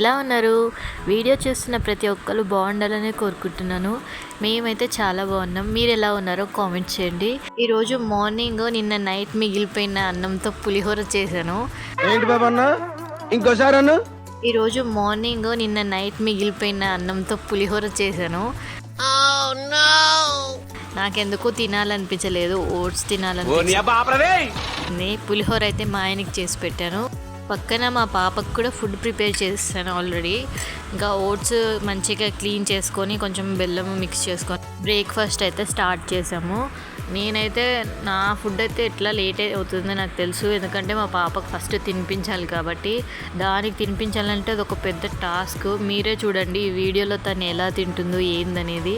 ఎలా ఉన్నారు? వీడియో చూస్తున్న ప్రతి ఒక్కరు బాగుండాలని కోరుకుంటున్నాను. మేమైతే చాలా బాగున్నాం. మీరు ఎలా ఉన్నారో కామెంట్ చేయండి. ఈరోజు మార్నింగ్ నిన్న నైట్ మిగిలిపోయిన అన్నంతో పులిహోర చేశాను. ఏంటి బాబు అన్న? ఇంకోసారి అన్న? ఈరోజు మార్నింగ్ నిన్న నైట్ మిగిలిపోయిన అన్నంతో పులిహోర చేశాను. నాకెందుకు తినాలనిపించలేదు. ఓట్స్ తినాలనిపించింది పులిహోర అయితే మా ఆయనకి చేసి పెట్టాను. పక్కన మా పాపకు కూడా ఫుడ్ ప్రిపేర్ చేస్తాను ఆల్రెడీ ఇంకా ఓట్స్ మంచిగా క్లీన్ చేసుకొని కొంచెం బెల్లం మిక్స్ చేసుకొని బ్రేక్ఫాస్ట్ అయితే స్టార్ట్ చేసాము. నేనైతే నా ఫుడ్ అయితే ఎట్లా లేట్ అవుతుందో నాకు తెలుసు. ఎందుకంటే మా పాపకు ఫస్ట్ తినిపించాలి కాబట్టి దానికి తినిపించాలంటే అది ఒక పెద్ద టాస్క్. మీరే చూడండి ఈ వీడియోలో తను ఎలా తింటుందో ఏందనేది.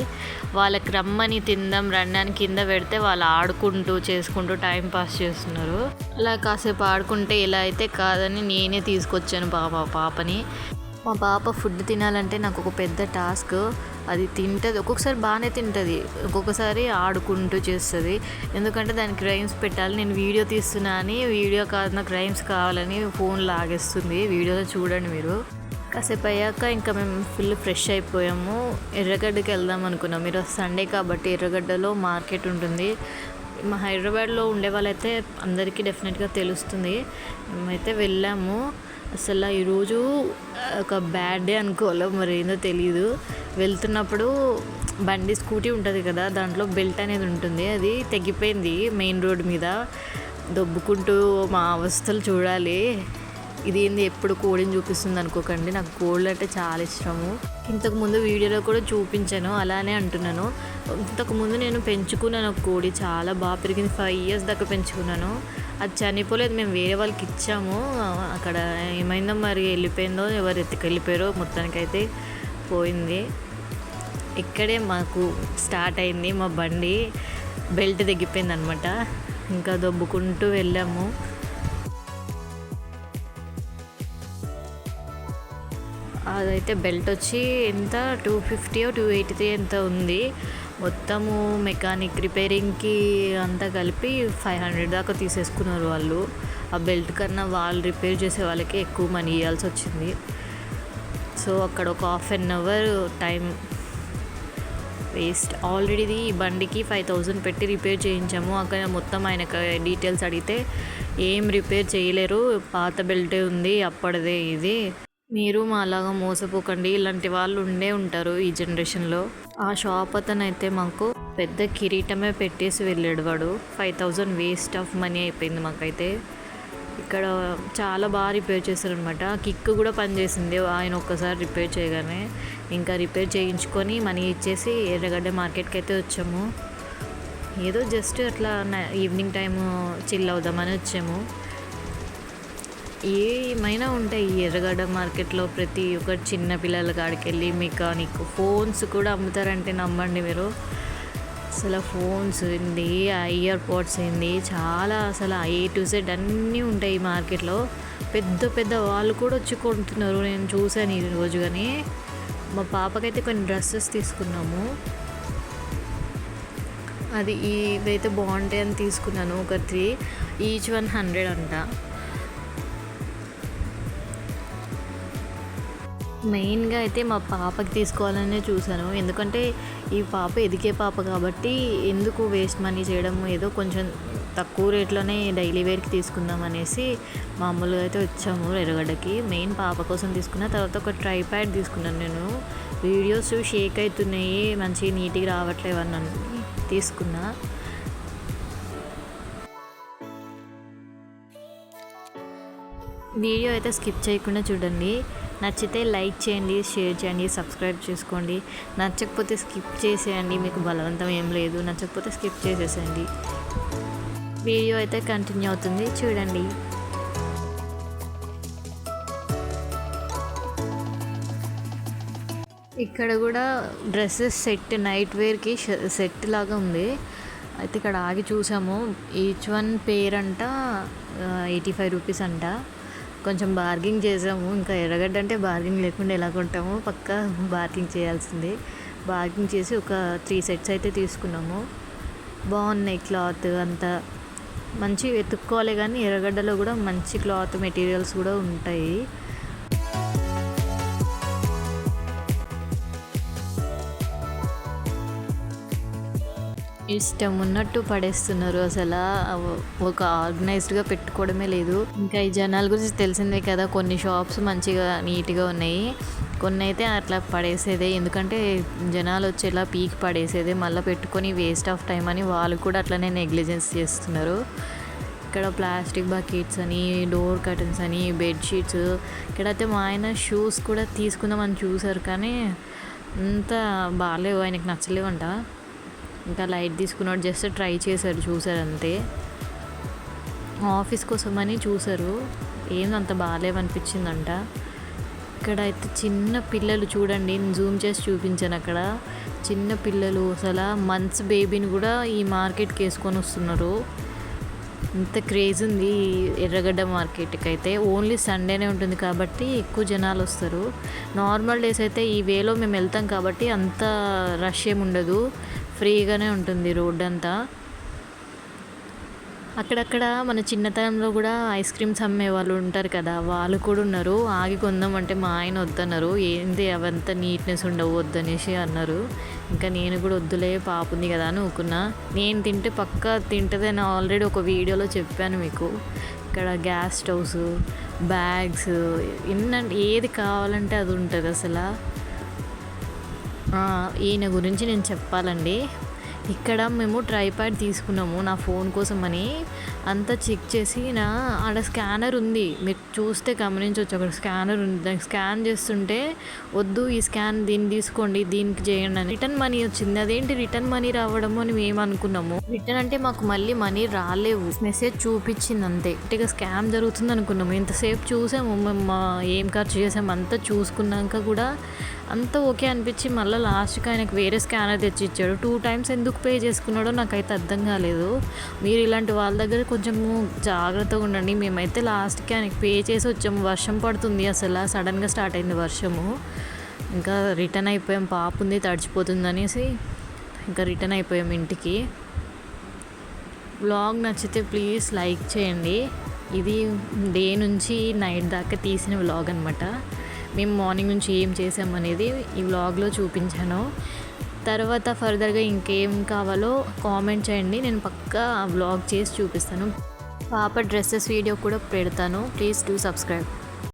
వాళ్ళకి రమ్మని తిందాం రండి కింద పెడితే వాళ్ళు ఆడుకుంటూ చేసుకుంటూ టైం పాస్ చేస్తున్నారు. అలా కాసేపు ఆడుకుంటే ఇలా అయితే కాదని నేనే తీసుకొచ్చాను పాప పాపని. మా పాప ఫుడ్ తినాలంటే నాకు ఒక పెద్ద టాస్క్. అది తింటుంది ఒక్కొక్కసారి బాగానే తింటుంది. ఒక్కొక్కసారి ఆడుకుంటూ చేస్తుంది. ఎందుకంటే దానికి రైమ్స్ పెట్టాలి. నేను వీడియో తీస్తున్నా అని వీడియో కాదు నాకు రైమ్స్ కావాలని ఫోన్ లాగేస్తుంది. వీడియోలో చూడండి మీరు. కాసేపు అయ్యాక ఇంకా మేము ఫుల్ ఫ్రెష్ అయిపోయాము. ఎర్రగడ్డకి వెళ్దాం అనుకున్నాం. మీరు సండే కాబట్టి ఎర్రగడ్డలో మార్కెట్ ఉంటుంది. మా హైదరాబాద్లో ఉండే వాళ్ళైతే అందరికీ డెఫినెట్గా తెలుస్తుంది. మేమైతే వెళ్ళాము. అసలు ఈరోజు ఒక బ్యాడ్ డే అనుకోవాలో మరి ఏందో తెలియదు వెళ్తున్నప్పుడు బండి స్కూటీ ఉంటుంది కదా దాంట్లో బెల్ట్ అనేది ఉంటుంది. అది తెగిపోయింది మెయిన్ రోడ్ మీద. దొబ్బుకుంటూ మా అవస్థలు చూడాలి. ఇది ఏంది? ఎప్పుడు కోడిని చూపిస్తుంది అనుకోకండి. నాకు కోళ్ళు అంటే చాలా ఇష్టము. ఇంతకుముందు వీడియోలో కూడా చూపించాను. అలానే అంటున్నాను. ఇంతకు ముందు నేను పెంచుకున్నాను ఒక కోడి. చాలా బాగా పెరిగింది. ఫైవ్ ఇయర్స్ దాకా పెంచుకున్నాను. అది చనిపోలేదు. మేము వేరే వాళ్ళకి ఇచ్చాము. అక్కడ ఏమైందో మరి వెళ్ళిపోయిందో ఎవరు ఎత్తుకెళ్ళిపోయారో మొత్తానికైతే పోయింది. ఇక్కడే మాకు స్టార్ట్ అయింది మా బండి. బెల్ట్ తెగిపోయింది అనమాట ఇంకా దొబ్బుకుంటూ వెళ్ళాము. అదైతే బెల్ట్ వచ్చి ఎంత? Two fifty two eighty three ఎంత ఉంది. మొత్తము మెకానిక్ రిపేరింగ్కి అంతా కలిపి ఫైవ్ హండ్రెడ్ దాకా తీసేసుకున్నారు వాళ్ళు. ఆ బెల్ట్ కన్నా వాళ్ళు రిపేర్ చేసే వాళ్ళకి ఎక్కువ మనీ ఇవ్వాల్సి వచ్చింది. సో అక్కడ ఒక half an hour time waste. ఆల్రెడీది ఈ బండికి ఫైవ్ థౌజండ్ పెట్టి రిపేర్ చేయించాము. అక్కడ మొత్తం ఆయనకు డీటెయిల్స్ అడిగితే ఏం రిపేర్ చేయలేరు. పాత బెల్టే ఉంది అప్పటిదే ఇది. మీరు మా అలాగా మోసపోకండి. ఇలాంటి వాళ్ళు ఉండే ఉంటారు ఈ జనరేషన్లో. ఆ షాప్ అతను అయితే మాకు పెద్ద కిరీటమే పెట్టేసి వెళ్ళాడు వాడు. Five thousand waste of money అయిపోయింది మాకైతే. ఇక్కడ చాలా బాగా రిపేర్ చేశారనమాట కిక్ కూడా పనిచేసింది. ఆయన ఒక్కసారి రిపేర్ చేయగానే ఇంకా రిపేర్ చేయించుకొని మనీ ఇచ్చేసి ఎర్రగడ్డ మార్కెట్కి అయితే వచ్చాము. ఏదో జస్ట్ అట్లా ఈవినింగ్ టైము చిల్ అవుదామని వచ్చాము. ఏమైనా ఉంటాయి. ఎర్రగడ్డ మార్కెట్లో ప్రతి ఒక్క చిన్న పిల్లల కాడికి వెళ్ళి మెకానిక్ ఫోన్స్ కూడా అమ్ముతారంటే నమ్మండి మీరు. అసలు ఫోన్స్ ఏంది? ఇయర్ పోడ్స్ ఏంది? చాలా అసలు ఏ టు సెడ్ అన్నీ ఉంటాయి ఈ మార్కెట్లో. పెద్ద పెద్ద వాళ్ళు కూడా వచ్చి కొంటున్నారు. నేను చూశాను ఈ రోజు కానీ. మా పాపకైతే కొన్ని డ్రెస్సెస్ తీసుకున్నాము. అది ఇవైతే బాగుంటాయి అని తీసుకున్నాను. ఒక త్రీ ఈచ్ వన్ హండ్రెడ్ అంట. మెయిన్గా అయితే మా పాపకి తీసుకోవాలనే చూశాను. ఎందుకంటే ఈ పాప ఎదిగే పాప కాబట్టి ఎందుకు వేస్ట్ మనీ చేయడం ఏదో కొంచెం తక్కువ రేట్లోనే డైలీ వేర్కి తీసుకుందాం అనేసి మామూలుగా అయితే వచ్చాము ఎరగడకి మెయిన్ పాప కోసం తీసుకున్న తర్వాత ఒక ట్రైప్యాడ్ తీసుకున్నాను నేను. వీడియోస్ షేక్ అవుతున్నాయి మంచి నీట్గా రావట్లేవు అని తీసుకున్నా. వీడియో అయితే స్కిప్ చేయకుండా చూడండి. నచ్చితే లైక్ చేయండి షేర్ చేయండి సబ్స్క్రైబ్ చేసుకోండి. నచ్చకపోతే స్కిప్ చేసేయండి మీకు బలవంతం ఏం లేదు. నచ్చకపోతే స్కిప్ చేసేసేయండి. వీడియో అయితే కంటిన్యూ అవుతుంది. చూడండి. ఇక్కడ కూడా డ్రెస్సెస్ సెట్ నైట్ వేర్కి సెట్ లాగా ఉంది. అయితే ఇక్కడ ఆగి చూసాము. ఈచ్ వన్ పేర్ అంట ఎయిటీ ఫైవ్ రూపీస్ అంట. కొంచెం బార్గింగ్ చేసాము. ఇంకా ఎర్రగడ్డ అంటే బార్గింగ్ లేకుండా ఎలా కొంటాము పక్కా బార్గింగ్ చేయాల్సిందే. బార్గింగ్ చేసి ఒక త్రీ సెట్స్ అయితే తీసుకున్నాము. బాగున్నాయి క్లాత్ అంతా. మంచి వెతుక్కోవాలి కానీ ఎర్రగడ్డలో కూడా మంచి క్లాత్ మెటీరియల్స్ కూడా ఉంటాయి. ఇష్టం ఉన్నట్టు పడేస్తున్నారు. అసలు ఒక ఆర్గనైజ్డ్గా పెట్టుకోవడమే లేదు. ఇంకా ఈ జనాల గురించి తెలిసిందే కదా కొన్ని షాప్స్ మంచిగా నీట్గా ఉన్నాయి. కొన్ని అయితే అట్లా పడేసేదే. ఎందుకంటే జనాలు వచ్చేలా పీక్ పడేసేదే. మళ్ళీ పెట్టుకొని వేస్ట్ ఆఫ్ టైం అని వాళ్ళు కూడా అట్లనే నెగ్లిజెన్స్ చేస్తున్నారు. ఇక్కడ ప్లాస్టిక్ బకెట్స్ అని డోర్ కర్టన్స్ అని బెడ్షీట్స్ ఇక్కడైతే మా ఆయన షూస్ కూడా తీసుకుందామని చూసారు. కానీ అంత బాగాలేవు. ఆయనకి నచ్చలేవంట. ఇంకా లైట్ తీసుకున్నాడు జస్ట్ ట్రై చేశారు చూసారు అంతే. ఆఫీస్ కోసమని చూసారు ఏం అంత బాగాలేవనిపించిందంట ఇక్కడ అయితే చిన్న పిల్లలు చూడండి నేను జూమ్ చేసి చూపించాను అక్కడ. చిన్న పిల్లలు అసలు మంత్స్ బేబీని కూడా ఈ మార్కెట్కి వేసుకొని వస్తున్నారు. ఇంత క్రేజ్ ఉంది ఎర్రగడ్డ మార్కెట్కి అయితే. ఓన్లీ సండేనే ఉంటుంది కాబట్టి ఎక్కువ జనాలు వస్తారు. నార్మల్ డేస్ అయితే ఈ వేలో మేము వెళ్తాం కాబట్టి అంత రష్ ఏమి ఉండదు. ఫ్రీగానే ఉంటుంది రోడ్ అంతా అక్కడక్కడ మన చిన్నతనంలో కూడా ఐస్ క్రీమ్స్ అమ్మే వాళ్ళు ఉంటారు కదా వాళ్ళు కూడా ఉన్నారు. ఆగి కొందామంటే మా ఆయన వద్దన్నారు. ఏంది అవంతా నీట్నెస్ ఉండవు వద్దనేసి అన్నారు. ఇంకా నేను కూడా వద్దులే పాప ఉంది కదా అని ఊకున్నా. నేను తింటే పక్క తింటదని ఆల్రెడీ ఒక వీడియోలో చెప్పాను మీకు. ఇక్కడ గ్యాస్ స్టవ్స్ బ్యాగ్స్ ఎన్న ఏది కావాలంటే అది ఉంటుంది అసలు. ఈయన గురించి నేను చెప్పాలండి. ఇక్కడ మేము ట్రైపాడ్ తీసుకున్నాము నా ఫోన్ కోసం అని అంతా చెక్ చేసి నా ఆడ స్కానర్ ఉంది. మీరు చూస్తే గమనించవచ్చు. అక్కడ స్కానర్ ఉంది. దానికి స్కాన్ చేస్తుంటే వద్దు ఈ స్కాన్ దీన్ని తీసుకోండి దీనికి చేయండి అని. రిటర్న్ మనీ వచ్చింది. అదేంటి రిటర్న్ మనీ రావడము అని మేము అనుకున్నాము. రిటర్న్ అంటే మాకు మళ్ళీ మనీ రాలేవు. మెసేజ్ చూపించింది అంతే. ఇక స్కామ్ జరుగుతుంది అనుకున్నాము. ఇంతసేపు చూసాము. మేము ఏం ఖర్చు చేసాము అంతా చూసుకున్నాక కూడా అంతా ఓకే అనిపించి మళ్ళీ లాస్ట్కి ఆయనకు వేరే స్కానర్ తెచ్చి ఇచ్చాడు టూ టైమ్స్ ఎందుకు పే చేసుకున్నాడో నాకైతే అర్థం కాలేదు. మీరు ఇలాంటి వాళ్ళ దగ్గర కొంచెము జాగ్రత్తగా ఉండండి. మేమైతే లాస్ట్కి ఆయనకి పే చేసి వచ్చాము. వర్షం పడుతుంది అసలు. సడన్గా స్టార్ట్ అయింది వర్షము. ఇంకా రిటర్న్ అయిపోయాం. పాప ఉంది తడిచిపోతుంది అనేసి ఇంకా రిటర్న్ అయిపోయాం ఇంటికి. బ్లాగ్ నచ్చితే ప్లీజ్ లైక్ చేయండి. ఇది డే నుంచి నైట్ దాకా తీసిన వ్లాగ్ అనమాట మేము మార్నింగ్ నుంచి ఏం చేసామనేది ఈ వ్లాగ్లో చూపించాను. తర్వాత ఫర్దర్గా ఇంకేం కావాలో కామెంట్ చేయండి. నేను పక్కా వ్లాగ్ చేసి చూపిస్తాను. పాప డ్రెస్సెస్ వీడియో కూడా పెడతాను. Please do subscribe